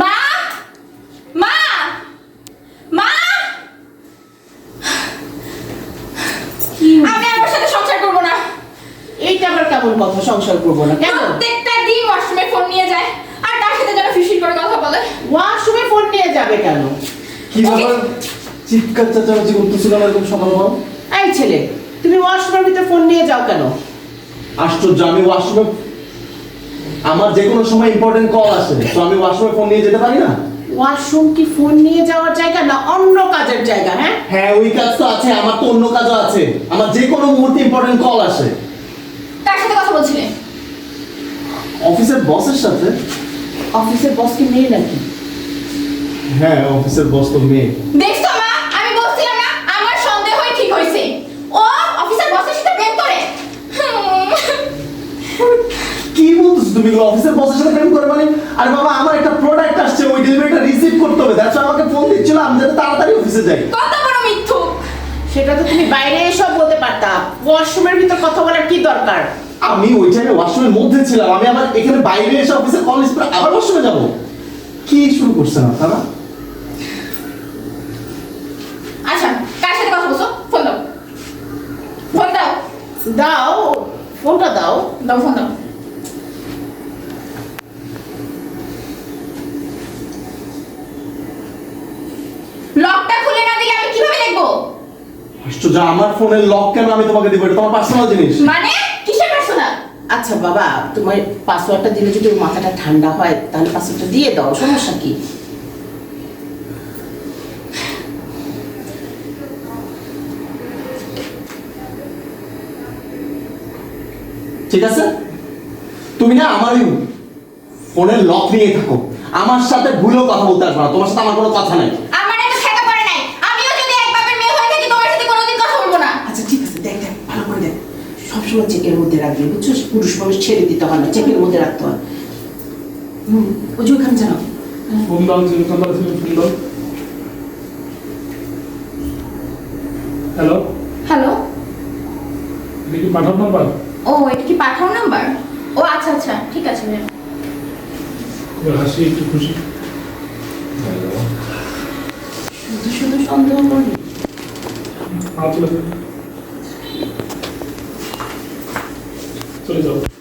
মা! মা! মা! আমি আর সাথে সংসার করব না। এইটা আবার কেমন কথা? সংসার করব না কেন? প্রত্যেকটা দিন ওয়াশরুমে ফোন নিয়ে যায় আর তার সাথে যেন ফিসির করে কথা বলে। ওয়াশরুমে ফোন নিয়ে যাবে কেন? কি ব্যাপার? চিৎকার চেঁচামেচি করতেছিল না এরকম সকাল সকাল? এই ছেলে তুমি ওয়াশরুমের ভিতরে ফোন নিয়ে যাও কেন? আশ্চর্য আমি ওয়াশরুমে আমার যে কোনো সময় ইম্পর্টেন্ট কল আসে। তো আমি ওয়াশরুমে ফোন নিয়ে যেতে পারি না? ওয়াশরুম কি ফোন নিয়ে যাওয়ার জায়গা না অন্য কাজের জায়গা হ্যাঁ? হ্যাঁ ওই কাজ তো আছে আমার তো অন্য কাজও আছে। আমার যে কোনো মুহূর্তে ইম্পর্টেন্ট কল আসে। তার সাথে কথা বলছিলে? অফিসের বসের সাথে। অফিসের বস কি মেয়ে নাকি? হ্যাঁ অফিসের বস তো মেয়ে। দেখছ মা আমি বলছিলাম না আমার সন্দেহই ঠিক হয়েছে ও অফিসার বসের সাথে প্রেম করে হুম। কি বলতেছো তুমি অফিসের বসের সাথে প্রেম করে মানে আরে বাবা আমার একটা প্রোডাক্ট আসছে ওই ডেলিভারিটা রিসিভ করতে হবে। দ্যাটস আমাকে ফোন দিচ্ছিল আমি যাতে তাড়াতাড়ি অফিসে যাই। কত বড় মিথ্যু সেটা তো তুমি বাইরে এসব বলতে পারতা। ওয়াশরুমের ভিতর কথা বলার কি দরকার? আমি ওই টাইমে ওয়াশরুমের মধ্যে ছিলাম আমি আবার এখানে বাইরে এসে অফিসে কল করে আবার ওয়াশরুমে যাব। কি শুরু করছেন আপনারা আচ্ছা কার সাথে কথা বলছো? ফোন দাও। ফোন দাও। দাও ফোনটা দাও। দাও ফোন দাও লকটা খুলে না দিলে আমি কীভাবে দেখব আশ্চর্য আমার ফোনের লক কেন আমি তোমাকে দেবো? এটা তোমার পার্সোনাল জিনিস। মানে? কিসের পার্সোনাল আচ্ছা বাবা তোমার পাসওয়ার্ডটা দিলে যদি মাথাটা ঠান্ডা হয় তাহলে পাসওয়ার্ডটা দিয়ে দাও সমস্যা কি? ঠিক আছে? তুমি না আমার ওই ফোনের লক নিয়ে থাকো। আমার সাথে ভুলেও কথা বলতে আসবে না। তোমার সাথে আমার কোনো কথা নাই আমার এত ঠেকা পড়ে নাই আমিও যদি এক বাপের মেয়ে হয়ে থাকি তোমার সাথে কোনোদিন কথা বলব না আচ্ছা ঠিক আছে দেখ দেখ ভালো করে দেখ সবসময় চেকের মধ্যে রাখবি বুঝছ? পুরুষ মানুষ ছেড়ে দিতে হয় না চেকের মধ্যে রাখতে হয়। হুম ওই যে ওখানে জানাও ফোন দাও যে দোকানদার ছিল? ফোন দাও হ্যালো হ্যালো এটা কি পাঠার নাম্বার? ও এটা কি পাঠাও নাম্বার? ও আচ্ছা আচ্ছা ঠিক আছে। এবার হাসি একটু খুশি। শুধু শুধু সন্দেহ হাত চলে যাবো